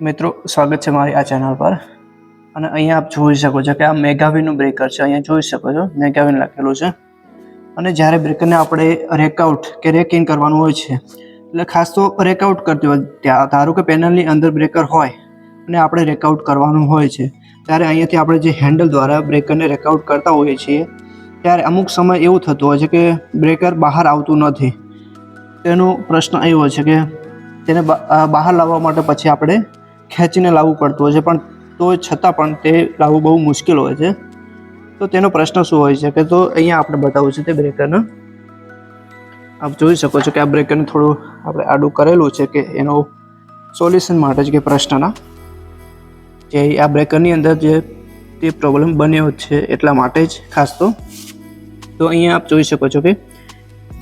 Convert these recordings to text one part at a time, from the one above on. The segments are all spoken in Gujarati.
મિત્રો, સ્વાગત છે મારી આ ચેનલ પર. અને અહીંયા આપ જોઈ શકો છો કે આ મેગાવીનું બ્રેકર છે, અહીંયા જોઈ શકો છો, મેગાવીન લખેલું છે. અને જ્યારે બ્રેકરને આપણે રેકઆઉટ કે રેક ઇન કરવાનું હોય છે, એટલે ખાસ તો રેકઆઉટ કરતી હોય ધારો કે પેનલની અંદર બ્રેકર હોય અને આપણે રેકઆઉટ કરવાનું હોય છે, ત્યારે અહીંયાથી આપણે જે હેન્ડલ દ્વારા બ્રેકરને રેકઆઉટ કરતા હોઈએ છીએ, ત્યારે અમુક સમય એવું થતું હોય છે કે બ્રેકર બહાર આવતું નથી. તેનો પ્રશ્ન એવો છે કે તેને બહાર લાવવા માટે પછી આપણે ખેંચીને લાવવું પડતું હોય છે, પણ તો છતાં પણ તે લાવવું બહુ મુશ્કેલ હોય છે. તો તેનો પ્રશ્ન શું હોય છે કે તો અહીંયા આપણે બતાવવું છે તે બ્રેકરને. આપ જોઈ શકો છો કે આ બ્રેકરને થોડું આપણે આડું કરેલું છે કે એનો સોલ્યુશન માટે જ કે પ્રશ્નના. જે આ બ્રેકરની અંદર જે તે પ્રોબ્લેમ બન્યો છે એટલા માટે જ ખાસ તો. તો અહીંયા આપ જોઈ શકો છો કે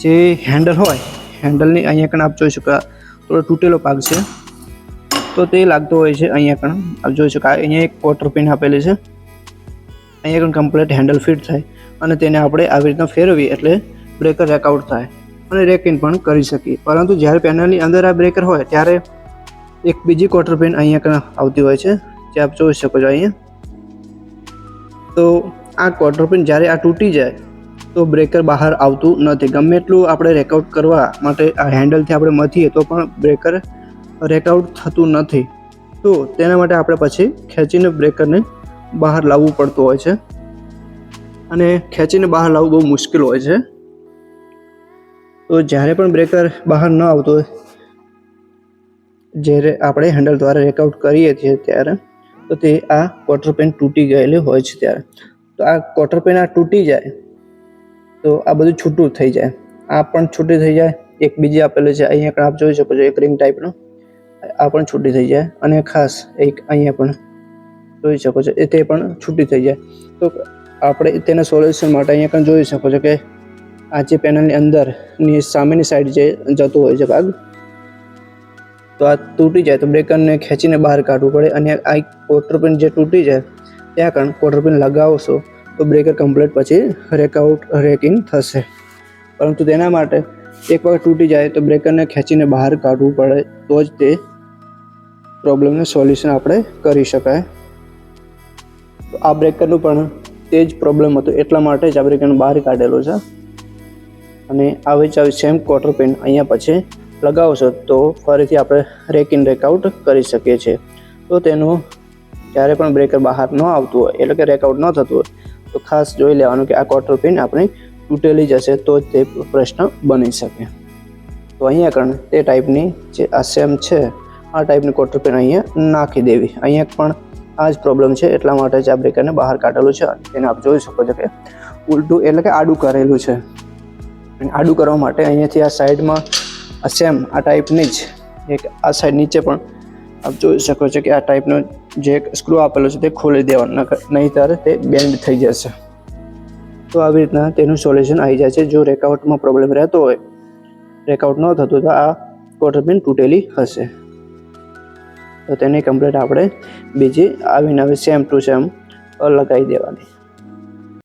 જે હેન્ડલ હોય, હેન્ડલની અહીંયા કણ આપ જોઈ શકો થોડો તૂટેલો ભાગ છે. તો તે લાગતો હોય છે અહીંયા પણ. આપ જોઈ શકો અહીંયા એક ક્વોટર પિન આપેલી છે. અહીંયા પણ કમ્પ્લીટ હેન્ડલ ફિટ થાય અને તેને આપણે આવી રીતના ફેરવીએ એટલે બ્રેકર રેકઆઉટ થાય અને રેકિંગ પણ કરી શકીએ. પરંતુ જ્યારે પેનલની અંદર આ બ્રેકર હોય, ત્યારે એક બીજી ક્વાર્ટર પિન અહીંયા આવતી હોય છે, જે આપ જોઈ શકો છો અહીંયા. તો આ ક્વાર્ટર પિન જ્યારે આ તૂટી જાય, તો બ્રેકર બહાર આવતું નથી. ગમે એટલું આપણે રેકઆઉટ કરવા માટે આ હેન્ડલથી આપણે મથીએ, તો પણ બ્રેકર રેકઆઉટ થતું નથી. તો તેના માટે આપણે પછી ખેંચીને બ્રેકરને બહાર લાવવું પડતું હોય છે. અને ખેંચીને બહાર લાવવું બહુ મુશ્કેલ હોય છે. તો જ્યારે પણ બ્રેકર બહાર ન આવતું હોય, જ્યારે આપણે હેન્ડલ દ્વારા રેકઆઉટ કરીએ છીએ ત્યારે, તો તે આ ક્વાર્ટર પેન તૂટી ગયેલી હોય છે ત્યારે. તો આ ક્વાર્ટર પેન આ તૂટી જાય, તો આ બધું છૂટું થઈ જાય. આ પણ છૂટી થઈ જાય એક બીજી આપેલી છે. અહીંયા પણ આપ જોઈ શકો છો, એક રિંગ ટાઈપનો આ પણ છૂટી થઈ જાય અને ખાસ એક અહીંયા પણ જોઈ શકો છો, એ તે પણ છૂટી થઈ જાય. તો આપણે તેના સોલ્યુશન માટે અહીંયા પણ જોઈ શકો છો કે આ જે પેનલની અંદરની સામેની સાઈડ જે જતો હોય છે ભાગ, તો આ તૂટી જાય તો બ્રેકરને ખેંચીને બહાર કાઢવું પડે અને આ ક્વાર્ટર પિન જે તૂટી જાય ત્યાં કારણ ક્વાર્ટર પિન લગાવશો તો બ્રેકર કમ્પ્લીટ પછી રેકઆઉટ રેકિંગ થશે. પરંતુ તેના માટે એક વખત તૂટી જાય તો બ્રેકરને ખેંચીને બહાર કાઢવું પડે તો જ તે પ્રોબ્લેમનું સોલ્યુશન આપણે કરી શકાય. આ બ્રેકરનું પણ તે જ પ્રોબ્લેમ હતો, એટલા માટે જ આ બ્રેકરને બહાર કાઢેલો છે. અને આવી જ આવી સેમ ક્વાર્ટર પેન અહીંયા પછી લગાવશો તો ફરીથી આપણે રેક ઇન રેકઆઉટ કરી શકીએ છીએ. તો તેનું જ્યારે પણ બ્રેકર બહાર ન આવતું હોય, એટલે કે રેકઆઉટ ન થતું હોય, તો ખાસ જોઈ લેવાનું કે આ ક્વાર્ટર પિન આપણે તૂટેલી જશે તો જ તે પ્રશ્ન બની શકે. તો અહીંયા કણ તે ટાઈપની જે આ સેમ છે આ ટાઈપની કોટર પેન અહીંયા નાખી દેવી. અહીંયા પણ આ જ પ્રોબ્લેમ છે, એટલા માટે જ આ બ્રેકરને બહાર કાઢેલું છે તેને આપ જોઈ શકો છો કે ઉલટું એટલે કે આડું કરેલું છે. અને આડું કરવા માટે અહીંયાથી આ સાઈડમાં સેમ આ ટાઈપની જ એક આ સાઈડ નીચે પણ આપ જોઈ શકો છો કે આ ટાઈપનો જે સ્ક્રૂ આપેલો છે તે ખોલી દેવાનો નકર નહીં ત્યારે તે બેન્ડ થઈ જશે. તો આવી રીતના તેનું સોલ્યુશન આવી જાય છે. જો રેકઆઉટમાં પ્રોબ્લેમ રહેતો હોય રેકઆઉટ ન થતું તો આ ક્વાર્ટર પેન તૂટેલી હશે. તો તેની કમ્પ્લીટ આપણે બીજી આવીને આવી સેમ ટુ સેમ લગાવી દેવાની.